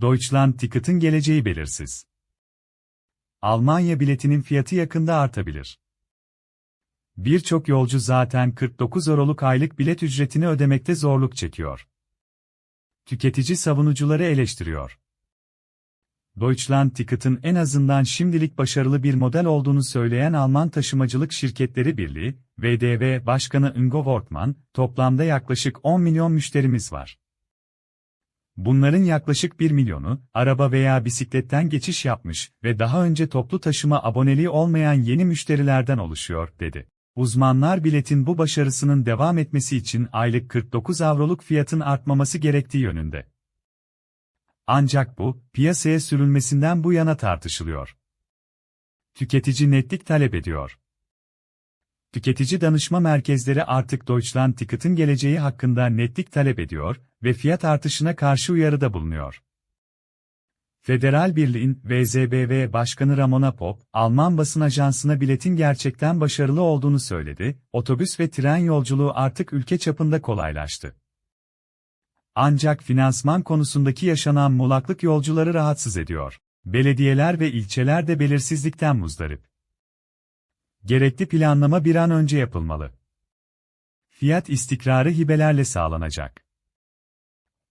Deutschland Ticket'ın geleceği belirsiz. Almanya biletinin fiyatı yakında artabilir. Birçok yolcu zaten 49 euroluk aylık bilet ücretini ödemekte zorluk çekiyor. Tüketici savunucuları eleştiriyor. Deutschland Ticket'ın en azından şimdilik başarılı bir model olduğunu söyleyen Alman Taşımacılık Şirketleri Birliği, VDV Başkanı Ingo Wortmann, toplamda yaklaşık 10 milyon müşterimiz var. Bunların yaklaşık 1 milyonu, araba veya bisikletten geçiş yapmış ve daha önce toplu taşıma aboneliği olmayan yeni müşterilerden oluşuyor, dedi. Uzmanlar biletin bu başarısının devam etmesi için aylık 49 avroluk fiyatın artmaması gerektiği yönünde. Ancak bu, piyasaya sürülmesinden bu yana tartışılıyor. Tüketici netlik talep ediyor. Tüketici danışma merkezleri artık Deutschland Ticket'ın geleceği hakkında netlik talep ediyor ve fiyat artışına karşı uyarıda bulunuyor. Federal Birliğin VZBV Başkanı Ramona Pop, Alman basın ajansına biletin gerçekten başarılı olduğunu söyledi, otobüs ve tren yolculuğu artık ülke çapında kolaylaştı. Ancak finansman konusundaki yaşanan muğlaklık yolcuları rahatsız ediyor. Belediyeler ve ilçeler de belirsizlikten muzdarip. Gerekli planlama bir an önce yapılmalı. Fiyat istikrarı hibelerle sağlanacak.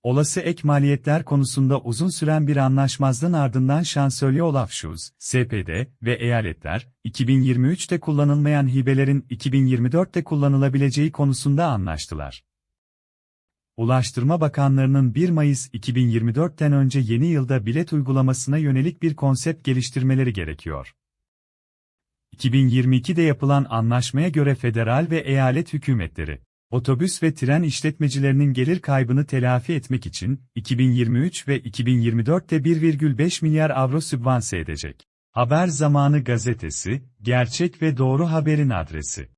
Olası ek maliyetler konusunda uzun süren bir anlaşmazlığın ardından Şansölye Olaf Scholz, SPD ve eyaletler, 2023'te kullanılmayan hibelerin 2024'te kullanılabileceği konusunda anlaştılar. Ulaştırma Bakanlarının 1 Mayıs 2024'ten önce yeni yılda bilet uygulamasına yönelik bir konsept geliştirmeleri gerekiyor. 2022'de yapılan anlaşmaya göre federal ve eyalet hükümetleri, otobüs ve tren işletmecilerinin gelir kaybını telafi etmek için 2023 ve 2024'te 1,5 milyar avro sübvanse edecek. Haber Zamanı Gazetesi, gerçek ve doğru haberin adresi.